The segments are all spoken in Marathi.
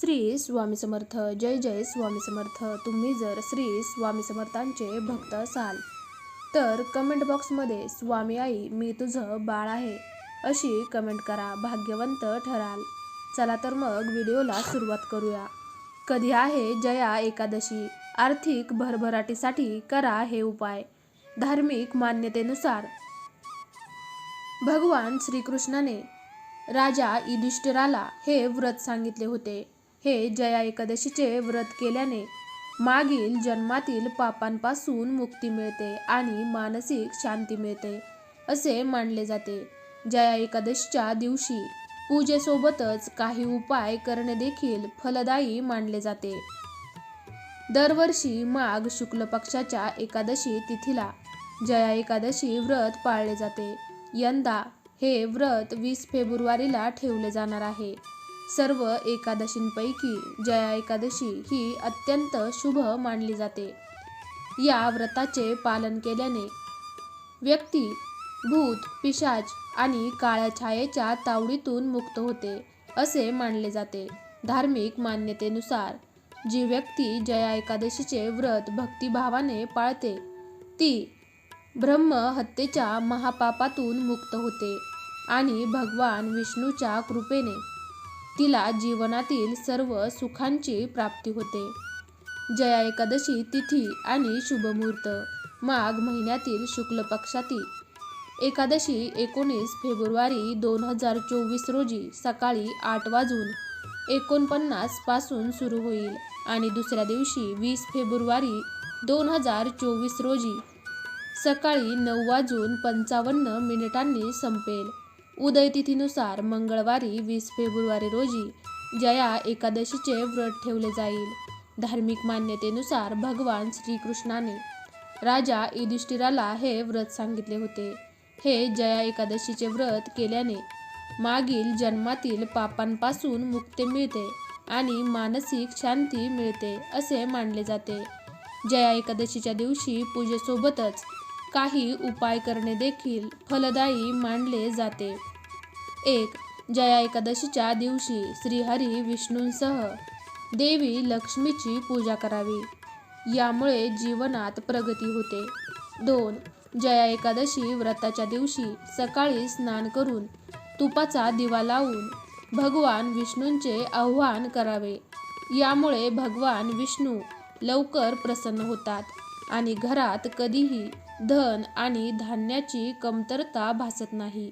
श्री स्वामी समर्थ जय जय स्वामी समर्थ. तुम्ही जर श्री स्वामी समर्थांचे भक्त असाल तर कमेंट बॉक्समध्ये स्वामी आई मी तुझं बाळ आहे अशी कमेंट करा. भाग्यवंत ठराल. चला तर मग व्हिडिओला सुरुवात करूया. कधी आहे जया एकादशी? आर्थिक भरभराटीसाठी करा हे उपाय. धार्मिक मान्यतेनुसार. भगवान श्रीकृष्णाने राजा युधिष्ठिराला हे व्रत सांगितले होते. हे जया एकादशीचे व्रत केल्याने मागील जन्मातील पापांपासून मुक्ती मिळते आणि मानसिक शांती मिळते असे मानले जाते. जया एकादशीच्या दिवशी पूजेसोबतच काही उपाय करणे देखील फलदायी मानले जाते. दरवर्षी माघ शुक्ल पक्षाच्या एकादशी तिथीला जया एकादशी व्रत पाळले जाते. यंदा हे व्रत वीस फेब्रुवारीला ठेवले जाणार आहे. सर्व एकादशींपैकी जया एकादशी ही अत्यंत शुभ मानली जाते. या व्रताचे पालन केल्याने व्यक्ती भूत पिशाच आणि काळ्या छायेच्या तावडीतून मुक्त होते असे मानले जाते. धार्मिक मान्यतेनुसार जी व्यक्ती जया एकादशीचे व्रत भक्तिभावाने पाळते ती ब्रह्म हत्येच्या महापापातून मुक्त होते आणि भगवान विष्णूच्या कृपेने तिला जीवनातील सर्व सुखांची प्राप्ती होते. जया एकादशी तिथी आणि शुभमुहूर्त. माघ महिन्यातील शुक्ल पक्षातील एकादशी एकोणीस फेब्रुवारी दोन हजार चोवीस रोजी सकाळी आठ वाजून एकोणपन्नासपासून सुरू होईल आणि दुसऱ्या दिवशी वीस फेब्रुवारी दोन हजार चोवीस रोजी सकाळी नऊ वाजून पंचावन्न मिनिटांनी संपेल. उदयतिथीनुसार मंगळवारी वीस फेब्रुवारी रोजी जया एकादशीचे व्रत ठेवले जाईल. धार्मिक मान्यतेनुसार भगवान श्रीकृष्णाने राजा युधिष्ठिराला हे व्रत सांगितले होते. हे जया एकादशीचे व्रत केल्याने मागील जन्मातील पापांपासून मुक्ती मिळते आणि मानसिक शांती मिळते असे मानले जाते. जया एकादशीच्या दिवशी पूजेसोबतच काही उपाय करणे देखील फलदायी मानले जाते. एक जया एकादशीच्या दिवशी श्रीहरी विष्णूंसह देवी लक्ष्मीची पूजा करावी. यामुळे जीवनात प्रगती होते. दोन जया एकादशी व्रताच्या दिवशी सकाळी स्नान करून तुपाचा दिवा लावून भगवान विष्णूंचे आव्हान करावे. यामुळे भगवान विष्णू लवकर प्रसन्न होतात आणि घरात कधीही धन आणि धान्याची कमतरता भासत नाही.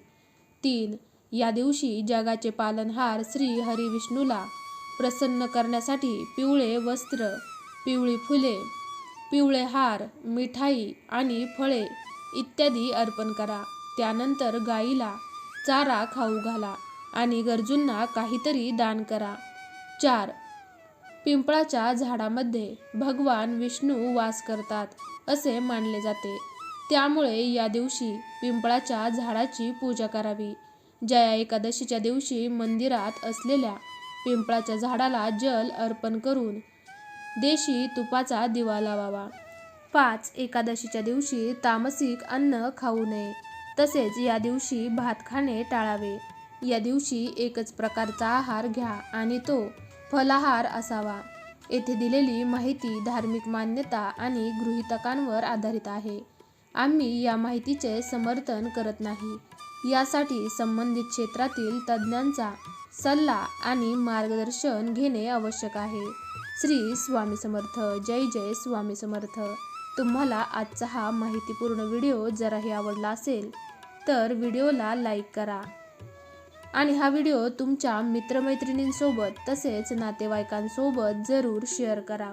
तीन या दिवशी जगाचे पालनहार श्री हरी विष्णूला प्रसन्न करण्यासाठी पिवळे वस्त्र पिवळी फुले पिवळे हार मिठाई आणि फळे इत्यादी अर्पण करा. त्यानंतर गाईला चारा खाऊ घाला आणि गरजूंना काहीतरी दान करा. चार पिंपळाच्या झाडामध्ये भगवान विष्णू वास करतात असे मानले जाते. त्यामुळे या दिवशी पिंपळाच्या झाडाची पूजा करावी. जया एकादशीच्या दिवशी मंदिरात असलेल्या पिंपळाच्या झाडाला जल अर्पण करून देशी तुपाचा दिवा लावावा. पाच एकादशीच्या दिवशी तामसिक अन्न खाऊ नये. तसेच या दिवशी भात खाणे टाळावे. या दिवशी एकच प्रकारचा आहार घ्या आणि तो फलाहार असावा. येथे दिलेली माहिती धार्मिक मान्यता आणि गृहितकांवर आधारित आहे. आम्ही या माहितीचे समर्थन करत नाही. यासाठी संबंधित क्षेत्रातील तज्ज्ञांचा सल्ला आणि मार्गदर्शन घेणे आवश्यक आहे. श्री स्वामी समर्थ. जय जय स्वामी समर्थ. तुम्हाला आजचा हा माहितीपूर्ण व्हिडिओ जराही आवडला असेल तर व्हिडिओला लाईक करा. आणि हा व्हिडिओ तुमच्या मित्रमैत्रिणींसोबत तसेच नातेवाईकांसोबत जरूर शेअर करा.